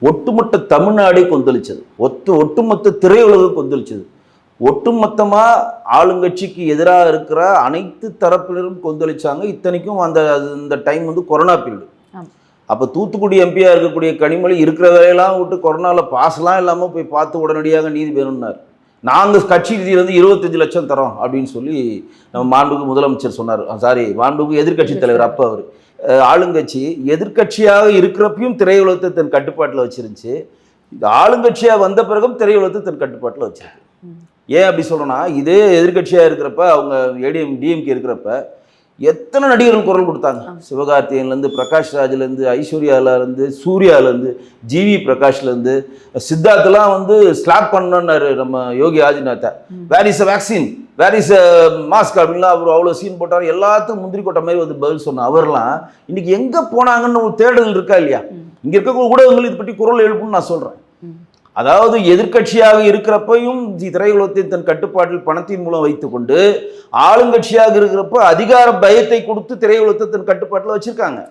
ஒட்டுமொத்த தமிழ்நாடே கொந்தளிச்சது. ஒத்து ஒட்டுமொத்த திரையுலகம் கொந்தளிச்சது. ஒட்டுமொத்தமாக ஆளுங்கட்சிக்கு எதிராக இருக்கிற அனைத்து தரப்பினரும் கொந்தளிச்சாங்க. இத்தனைக்கும் அந்த அது- இந்த டைம் வந்து கொரோனா பீரியடு. அப்போ தூத்துக்குடி எம்பியாக இருக்கக்கூடிய கனிமொழி இருக்கிற வேலையெல்லாம் விட்டு கொரோனாவில் பாஸ்லாம் இல்லாமல் போய் பார்த்து உடனடியாக நீதி வேணும்னார் நாங்கள் கட்சி நிதியிலேருந்து இருபத்தஞ்சு லட்சம் தரோம் அப்படின்னு சொல்லி நம்ம மாண்புக்கு முதலமைச்சர் சொன்னார். சாரி மாண்புக்கு எதிர்க்கட்சி தலைவர் அப்போ அவர். ஆளுங்கட்சி எதிர்க்கட்சியாக இருக்கிறப்பையும் திரையுலகத்தை தன் கட்டுப்பாட்டில் வச்சிருந்துச்சு. இந்த ஆளுங்கட்சியாக வந்த பிறகும் திரையுலகத்தை தன் கட்டுப்பாட்டில் வச்சிருக்கு. ஏன் அப்படி சொல்றேன்னா இதே எதிர்க்கட்சியாக இருக்கிறப்ப அவங்க ஏடிஎம் டிஎம்கே இருக்கிறப்ப எத்தனை நடிகர்கள் குரல் கொடுத்தாங்க ஆமா. சிவகார்த்தியன்லேருந்து பிரகாஷ் ராஜ்லேருந்து ஐஸ்வர்யாலேருந்து சூர்யாலேருந்து ஜிவி பிரகாஷ்லேருந்து சித்தார்த்தெல்லாம் வந்து ஸ்லாப் பண்ணனாரு நம்ம Yogi ஆதிநாத்தை. Where is a vaccine where is a mask அப்படின்லாம் அவர் அவ்வளோ சீன் போட்டார் எல்லாத்துக்கும் முந்திரி கொட்ட மாதிரி வந்து பதில் சொன்ன அவர்லாம் இன்னைக்கு எங்கே போனாங்கன்னு ஒரு தேடல் இருக்கா இல்லையா. இங்கே இருக்க ஊடகங்கள் இது பற்றி குரல் எழுப்புன்னு நான் சொல்கிறேன். அதாவது எதிர்க்கட்சியாக இருக்கிறப்பையும் தி- திரையுலகத்தை தன் கட்டுப்பாட்டில் பணத்தின் மூலம் வைத்துக்கொண்டு ஆளுங்கட்சியாக இருக்கிறப்ப அதிகார பயத்தை கொடுத்து திரையுலகத்தை தன் கட்டுப்பாட்டில் வச்சிருக்காங்க.